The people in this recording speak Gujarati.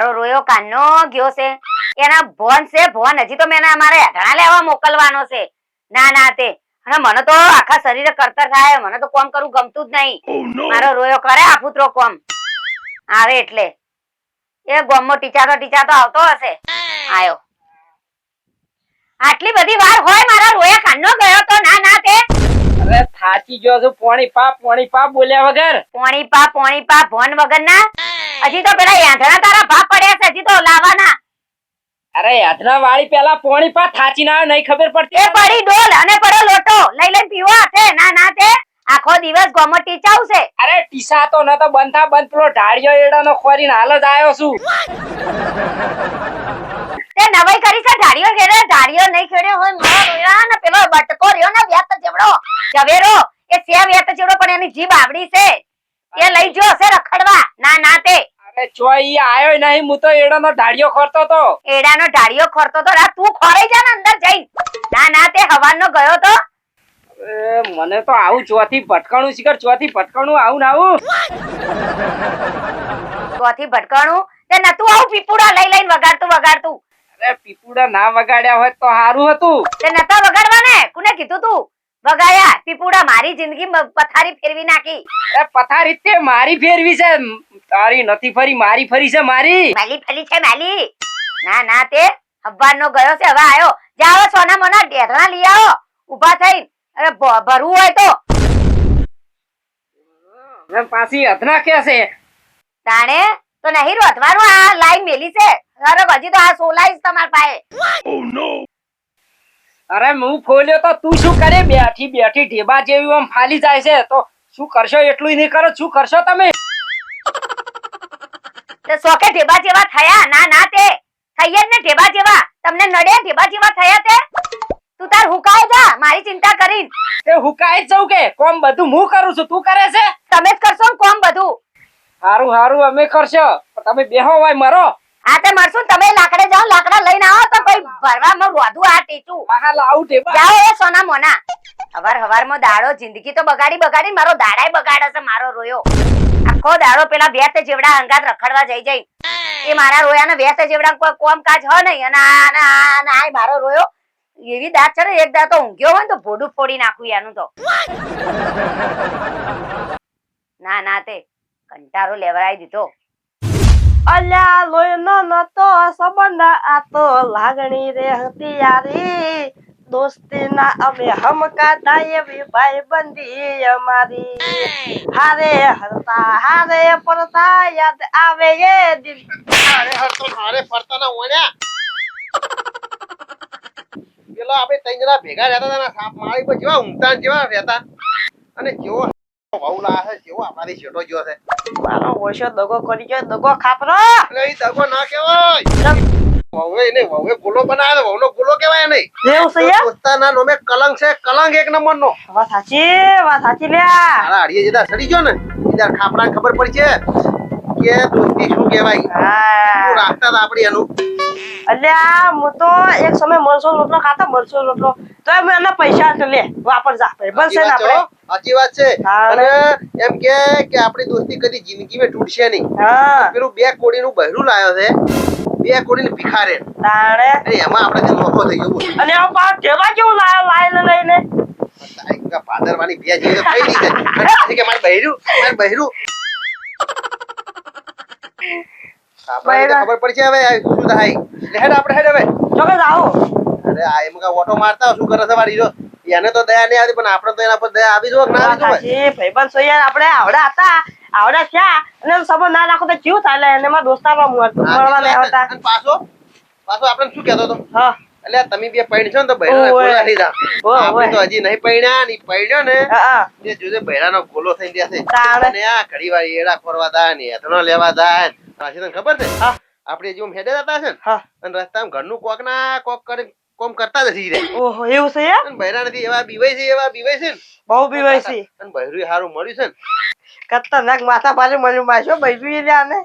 કાનનો ગયો છે. એના ભોન છે ભોન. હજી તો મેં મારે અમારે હેઠણા લેવા મોકલવાનો છે. ના ના તે. અને મને તો આખા શરીરે કરતર થાય. મને તો કોમ કરવું ગમતું જ નહીં. મારો રોયો કરે આ પુત્રો કોમ. આવે એટલે. એ ગોમો ટીચાતો ટીચાતો આવતો હશે. આયો. આટલી બધી વાર હોય મારા રોયા કાનનો ગયો તો? ના ના તે. અરે થાચી ગયો છું. પોણી પા પોણી પા બોલ્યા વગર. પોણી પા પોણી પા ભોન વગર ના હજી તો પેલા યાંધણા તારા ભાગ પડ્યા છે હજી તો લાવવાના. અરે યાદના વાળી પેલા પોણી પા થાચી ના નહીં ખબર એ પડી ડોલ અને પડો લોટો. લઈ લઈને પીવો હાથે ના ના તે આખો દિવસ ગોમો ટીચાવ છે. અરે ટીસા તો ન તો બંધા બંધ પેલો ઢાળિયો એડાનો ખોરીને હાલ જ આવ્યો છું. તે નવાઈ કરી છે ઢાળીઓ ખેડે ઢાળિયો નહીં ખેડ્યો હોય મોર ઉયા ને પેલો બટકો રહ્યો ને વ્યાત જેવડો. જવેરો એ સેવ વ્યાત જેવડો પણ એની જીભ આવડી છે. એ લઈ જો હશે રખડવા. ના ના તે. અરે ચો ઈ આયો નહીં હું તો એડાનો ઢાળિયો ખોરતો તો. એડાનો ઢાળિયો ખોરતો તો રા તું ખોરાઈ જા ને અંદર જઈ. ના ના તે હવાનો ગયો તો. મને તો આવું ચોથી ભટકાણું શિખર ચોથી ભટકાણું આવું ને આવું. ચોથી ભટકાણું? તે નતું આવું પીપુડા લઈ લઈને વગાડતું વગાડતું. અરે પીપુડા ના વગાડ્યા હોત તો સારું હતું. તે નતા વગાડવા ને કોને કીધું તું? વગાડ્યા. પીપુડા મારી જિંદગી પથારી ફેરવી નાખી. અરે પથારી તે મારી ફેરવી છે. તારી નથી ફરી મારી ફરી છે મારી. માલી ફરી છે માલી. ના ના તે હબ્બાનો ગયો છે હવે આયો. જાઓ સોના મોના ઢેઢણા લઈ આવો. ઊભા થઈ અરે ભરવું હોય તો. પાછી અધના કે છે. તાણે તો નહીં રોધવાનું આ લાઈન મેલી છે. અરે હજી તો આ સોલાઈશ તમાર પાસે. અરે હું ફોલ્યો તો તું શું કરે? બેઠી બેઠી ઢેબા જેવી આમ ફાલી જાય છે. તો શું કરશો? એટલું નહીં કરો. શું કરશો તમે? તે સોકે ઢેબા જેવા થયા? ના ના તે. થઈ જ ને ઢેબા જેવા. તમને નડે ઢેબા જેવા થયા તે? તું તાર હુકાય જા મારી ચિંતા કરી તે હુકાય જ કે? કોમ બધું હું કરું છું? તું કરે છે? તમે જ કરશો ને કોમ બધું. હારું હારું અમે કરશો. તમે બેહો હોય મરો. હા તે મરશું તમે લાકડે જાઓ લાકડા લઈને આવો તો કોઈ ભરવામાં વધુ આ ટીચું. લાવું ઢેબા. જાઓ એ સોના મોના. હવાર હવારમાં દાડો, જિંદગી તો બગાડી બગાડી મારો દાડાય બગાડે છે મારો રોયો. આખો દાડો પેલા વેત જેવડા અંગાત રખડવા જઈ જઈ. એ મારા રોયા ને વેત જેવડા કોઈ કોમ કાજ હ નહીં. અને આ ને ને મારો રોયો. એવી દાંત છે ને, એક દાંત તો ઊંઘ્યો હોય ને તો ભોડું ફોડી નાખું એનું તો. ના ના તે. કંટારો લેવરાઈ દીધો. અલ્યા લોહીનો નતો સંબંધ, આ તો લાગણી રે હતી યારી. દોસ્તી ના અમે હમકા થાય એવી ભાઈ બંધી અમારી. હારે હરતા હારે પડતા યાદ આવે એ દિલ. હારે હરતો હારે ફરતા ના ઓણ્યા. પેલો આપણે ત્રણ જણા ભેગા રહેતા હતા સાપ માળી પર જેવા ઊંઘતા જેવા રહેતા. અને જેવો વહુ લાવે જેવો અમારી છેટો ગયો છે. મારો ઓછો દગો કરી ગયો દગો ખાપરો. દગો ના કહેવાય. વહુએ નહીં વહુએ ગુલો બનાવ્યો વહુનો ગુલો કહેવાય નહીં. એવું છે યાર? દોસ્તાના નોમે કલંક છે કલંક એક નંબર વાત સાચી વાત સાચી લ્યા. તારા અડીએ જતા સડી ગયો ને ઈદાર ખાપડા ખબર પડી છે કે દોસ્તી શું કહેવાય? હા. રાખતા હતા આપણે એનું? અલ્યા હું તો એક સમય મરસો રોટલો ખાતો મરસો રોટલો તો એના પૈસા તો લે વાપર જા. બસ છે ને સાચી વાત છે, આપણે. સાચી વાત છે. અને એમ કે કે આપણી દોસ્તી કદી જિંદગીમાં તૂટશે નહીં. હા. પેલું બે કોડીનું બહેરું લાવ્યો છે. બે કોડીને ભિખારે. તાણે. અરે એમાં આપણે જે નોખો થઈ ગયો અને આ પા કેવા કેવું લાય લાઈને? લઈને તારી પાદરવાની બે જેવી તો થઈ ગઈ કે મારે બહેરું મારે બહેરું. ખબર પડશે હવે શું થાય. એટલે આપણે હેડ હવે. ચોક્કસ આવો. અરે આ એમ કે ઓટો મારતા શું કરે છે વાળી જો. એને તો દયા નહીં આવતી પણ આપણે તો એના પર દયા આવી જો ના આવી જો ભાઈબંધ છો આપણે આવડા હતા. આવડા થયા અને સબો ના રાખો તો ચીવું થાય? એટલે એને મારા દોસ્તારમાં મળવા લે હતા પાછો? પાછો આપણે શું કહેતો હતો? હા. એટલે તમે બે પૈણ છો ને તો બૈરા. ગોળા. આપણે તો હજી નહીં પૈણ્યા ની પૈણ્યો ને જે જોજે બૈરા નો ગોલો થઈ ગયા છે. અને આ ઘડી વાર એડા ફરવા દા ને એથણો લેવા દા ને. પાછી તને ખબર છે. આપણે જેમ હેડે જતા છે ને અને રસ્તામાં ઘરનું કોક ના કોક કરી કોમ કરતા નથી રે. ઓહો એવું છે યાર અને બહેરા નથી એવા બીવાય છે એવા બીવાય છે બહુ બીવાય છે. અને બહેરું હારું મળ્યું છે ને. ખતરનાક માથા પાછું મળ્યું મારશો એ લ્યા ને.